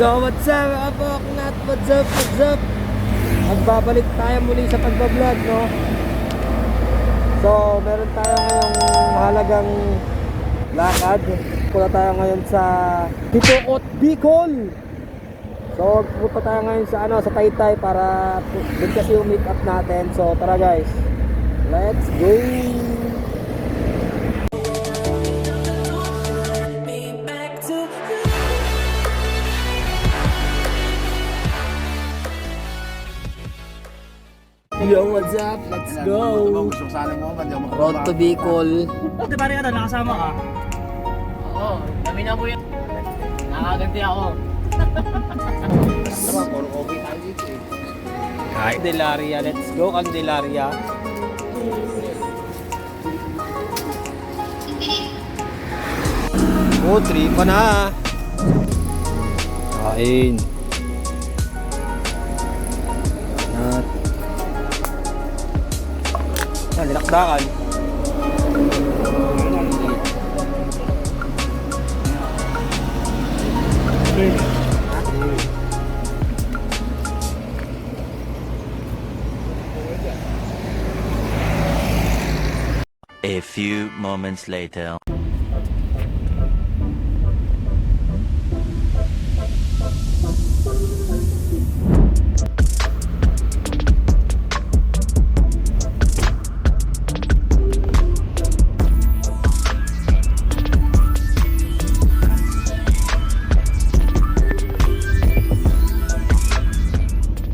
So what's up mga Poknat? What's up? What's up? Magbabalik tayo muli sa pagbablog no? So meron tayo ngayong mahalagang lakad Pula tayo ngayon sa Hipokot Bicol So pupunta tayo ngayon sa ano sa Taytay para doon kasi yung meet up natin So tara guys Let's go! Yo, what's up? Let's go! Gusto ko sana mo, hindi ako Road to Bicol. Di ba rin ka nakasama ka? Oo, kami na po yun. Nakaganti ako. Tama, puro okay tayo dito eh. Candelaria, let's go Candelaria. Oh, pa na. Kain. Linakdakan. A few moments later.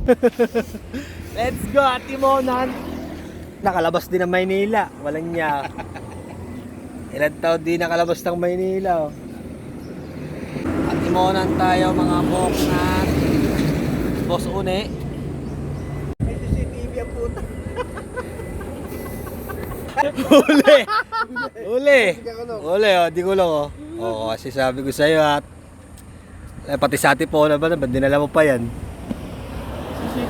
Let's go, Ate Monan! Nakalabas din ng Maynila. Walang niya. Ilan taon din nakalabas ng Maynila. Oh. Ate Monan tayo, mga boknat. Boss Une. May CCTV ang puta. Uli! Uli! Uli, oh, di ko lang, oh. Oo, kasi sabi ko sa'yo, at eh, pati sa Ate Pona ba, ba't dinala mo pa yan? Ay.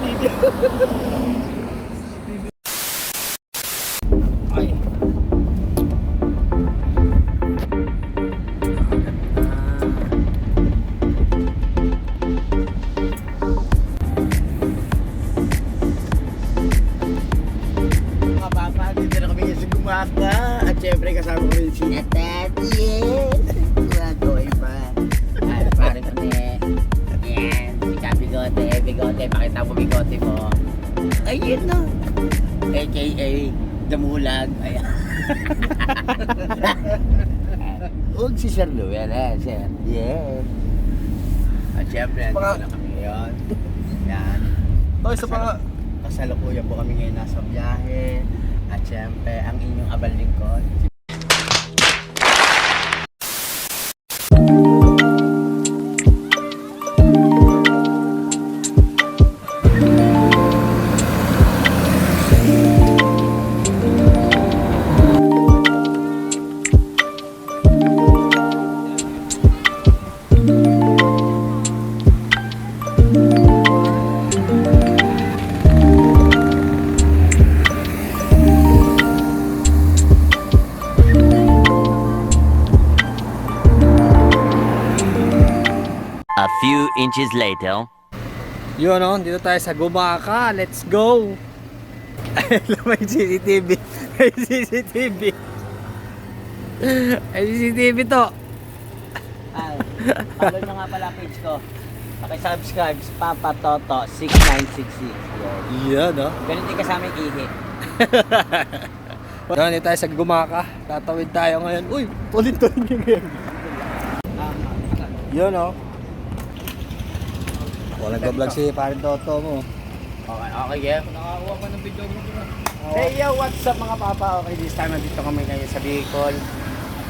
Mga papa, dito na kami sa gumaka. At syempre kasama ko rin si Nathaniel. Gagawin bigote, pakita mo bigote mo. Ayun na. AKA Damulag. Ayan. Huwag si Sir Luel, eh, Sir. Yeah. At syempre, andito Mga- na kami ngayon. Yan. Oh, isa pa nga. Kasalukuyan po kami ngayon nasa biyahe. At syempre, ang inyong abal lingkod. Inches later. Yun oh, dito tayo sa Gumaka. Let's go! Mo yung CCTV. May CCTV. May CCTV to. Ay, follow nyo nga pala page ko. Paki-subscribe, Papa Toto 6966. Yan. Yan oh. Ganun din kasama yung ihi. Yan, dito tayo sa Gumaka. Tatawid tayo ngayon. Uy, tuloy-tuloy nyo ngayon. Yun oh. Walang ka-vlog si Parin Toto mo. Okay, okay, yeah. Nakakuha ko ng video mo. Hey, yo, what's up mga papa? Okay, this time nandito kami ngayon sa Bicol.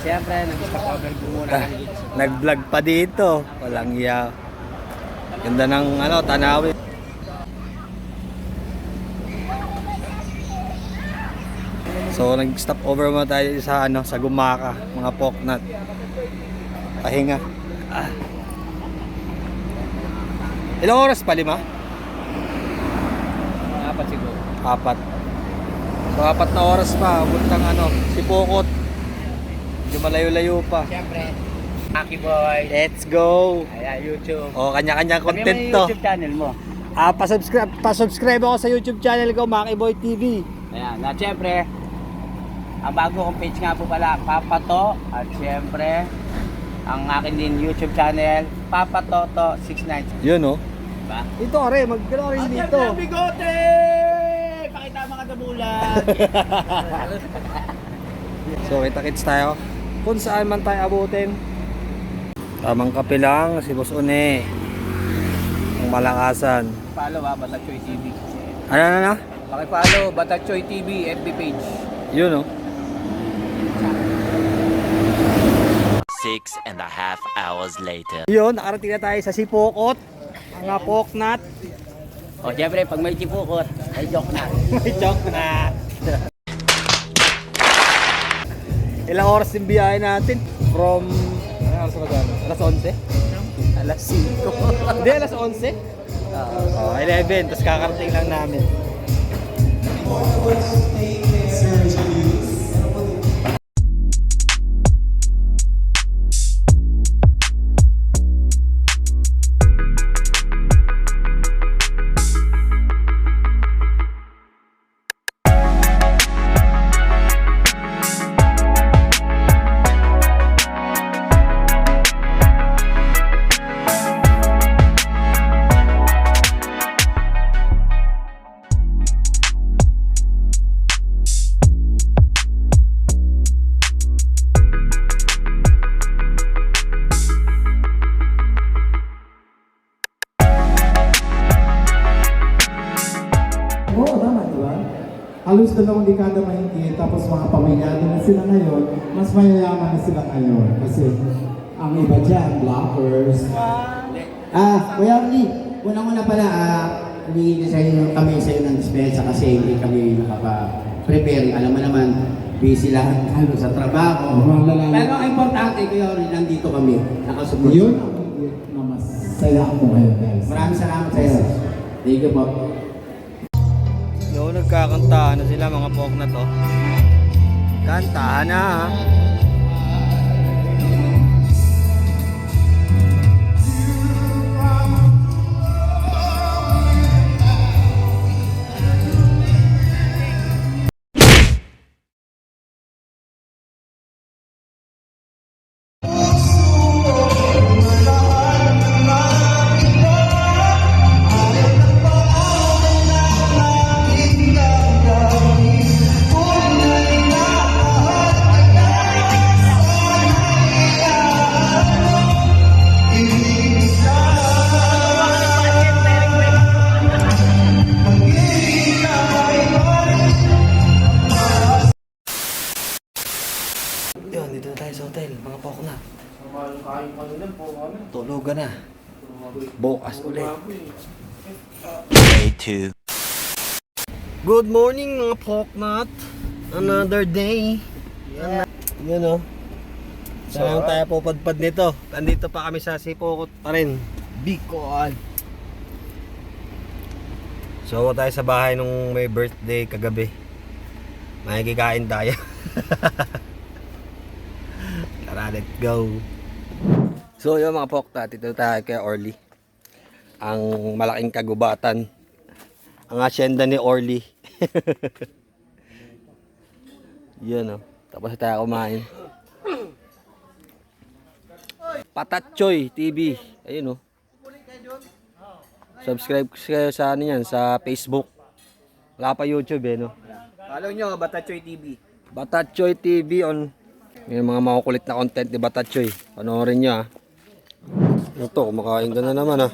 Siyempre, nag-stop over ko muna Ah, Nag-vlog pa dito. Walang iya. Ganda ng ano, tanawin. So nag-stop over muna tayo sa ano, sa Gumaka, mga poknat. Pahinga. Ah. Ilang oras pa lima? Apat siguro. Apat. So apat na oras pa, puntang ano, si Pokot. Medyo malayo-layo pa. Siyempre, Aki Boy. Let's go! Ayan, YouTube. O, Sabi mo content to. YouTube channel mo. Ah, pa-subscribe, pa-subscribe ako sa YouTube channel ko, Makiboy TV. Ayan, at syempre, ang bago kong page nga po pala, Papa To. At syempre, ang akin din YouTube channel, Papa Toto 696. Yun, oh. Diba? Dito, are, mag-gano rin dito. ang bigote! Pakita ang mga damulan. So, kita-kits tayo. Kung saan man tayo abutin. Tamang kape lang, si Boss Une. Ang malakasan. Follow ha, Batatchoy TV. Ano na na? Pakipollow, Batatchoy TV, FB page. Yun, oh. Six and a half hours later. Yun, nakarating na tayo sa Sipokot. Mga poknat. O, syempre, pag may chipukot, ay joke na. May joke na. Ilang oras yung biyahe natin? From... Ano oras na gano'n? Alas 11? Alas 5. Hindi, alas 11? Oh, 11. Tapos kakarating lang namin. Dalawang dekada mahigit, tapos mga pamilyado na sila ngayon, mas mayayaman na sila ngayon. Kasi ang iba dyan, blockers. Ah, Kuya Lee, unang-una pala, ah, humingi na sa inyo kami sa inyo ng dispensa kasi hindi kami nakapa-prepare. Alam mo naman, busy lahat halos sa trabaho. Mga lalaki. Pero ang importante, Kuya Lee, nandito kami, nakasupport. Yun ang higit na masaya ako ngayon, guys. Maraming salamat sa iyo. Thank you po. No, nagkakantahan na sila mga poknat, oh. Kantahan na, ha? Tulugan na. Bukas ulit. Day two. Good morning mga poknat. Another day. Yan o. Saan tayo pupadpad nito? Andito pa kami sa Sipokot pa rin. Bicol. So tayo sa bahay nung may birthday kagabi. Makikikain tayo. Tara, let's go. So yun mga pokta, dito tayo kay Orly. Ang malaking kagubatan. Ang asyenda ni Orly. Yan o. Tapos tayo kumain. Patatchoy TV. Ayun o. Subscribe kayo sa ano yan, sa Facebook. Wala pa YouTube eh no. Follow nyo, Batatchoy TV. Batatchoy TV on may mga makukulit na content ni Batatchoy. Panoorin nyo ah. Ito, kumakain ka na naman ah.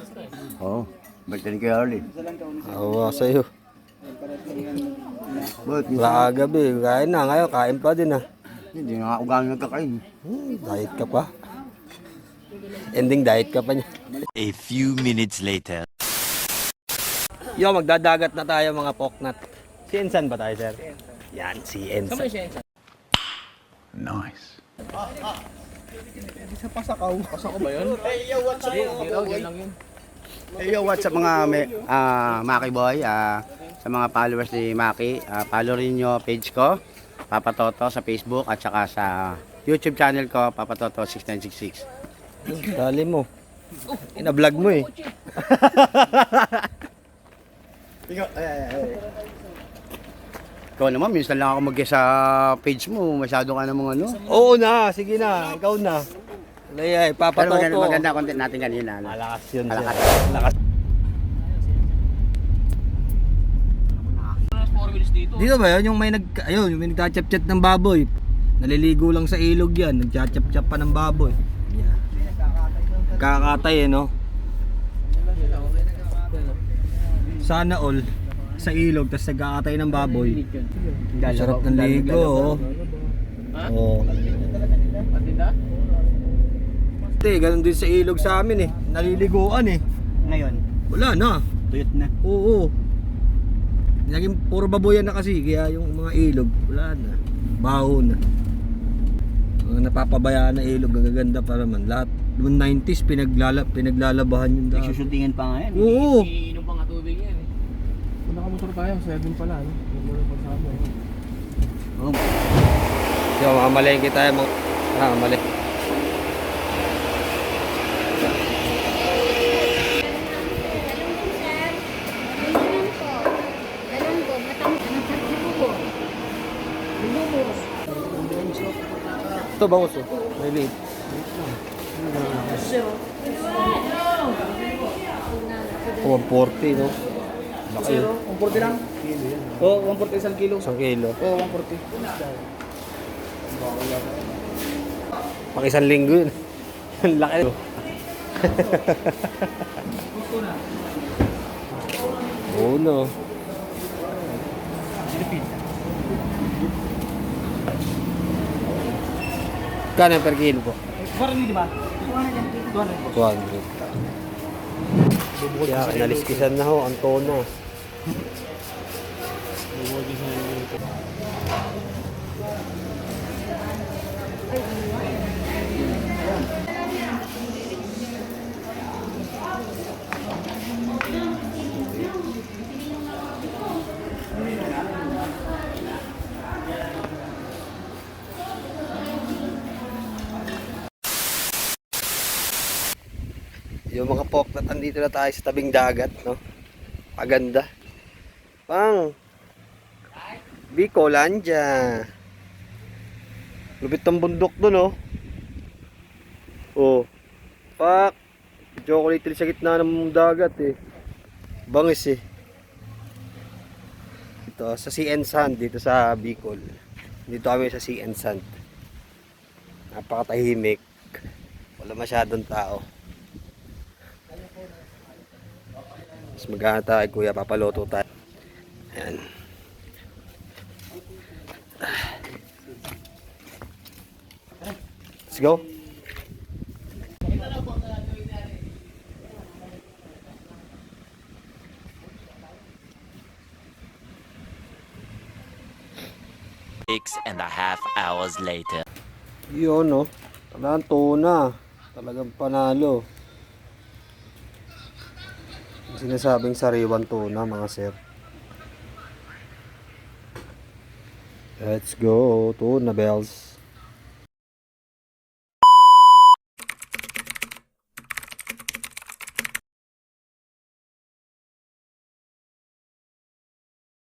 Oo, oh, ba't ni Kuya Lee? Awa sa'yo. Wala gabi, kain na. Ngayon, kain pa din ah. Hindi nga ako gano'n nagkakain. Hmm, diet ka pa. Ending diet ka pa niya. A few minutes later. Yo, magdadagat na tayo mga poknat. Si Ensan ba tayo, sir? Yan, si Ensan. Hey yo, what's up mga me, ah, Maki Boy, ah, sa mga followers ni Maki, ah, follow rin nyo page ko, Papa Toto sa Facebook at saka sa YouTube channel ko, Papa Toto 6966. Dali mo. Ina-vlog mo eh. Ikaw naman, minsan lang ako mag sa page mo, masyado ka namang ano. Oo na, sige na. Ikaw na. Laya, Pero ipapatoto. maganda, maganda content natin kanina. ano? Malakas yun. Malakas. sir. Malakas. Dito ba yun? Yung may nag... Ayun, yung may nagtachap-chat ng baboy. Naliligo lang sa ilog yan. Nagchachap-chap pa ng baboy. Yan. Kakatay eh, no? Sana all sa ilog, tapos nagkakatay ng baboy. Sarap ng ligo, oh. Oo. Hindi, ganun din sa ilog sa amin eh. Naliliguan eh. Ngayon, Wala na. tuyot na. Oo. Naging puro baboyan na kasi kaya yung mga ilog wala na. Baho na. Mga napapabayaan na ilog gagaganda pa naman. Lahat noong 90s pinaglala pinaglalabahan yung daan. Nagsushootingan pa ngayon. Oo. Kung nakamotor tayo, 7 pala, no? Yung muna pa sa amin. Yo, mamalengke tayo mga ah, mali. Ito bangus oh. May liit. Oh, 140 no? Laki. 140 lang? Oo, oh, 140 isang kilo. Isang kilo. Oo, oh, 140. Pang isang linggo yun. Ang laki. Oo no. Kano per kilo po? Parang di ba? 200. Kaya kinaliskisan na ho, ang tono. Yung mga poknat, andito na tayo sa tabing dagat, no? Paganda. Pang! Bicolandia. Lupit ng bundok doon, oh. Oh. Pak! Chocolate sa gitna ng dagat, eh. Bangis, eh. Ito, sa Sea and Sand, dito sa Bicol. Dito kami sa Sea and Sand. Napakatahimik. Wala masyadong tao. Mas maghanap tayo, kuya, papaloto tayo. Ayan. Let's go. Six and a half hours later. Yun, no? Talagang tuna. Talagang panalo. Sinasabing sariwan tuna, mga sir. Let's go. Tuna bells.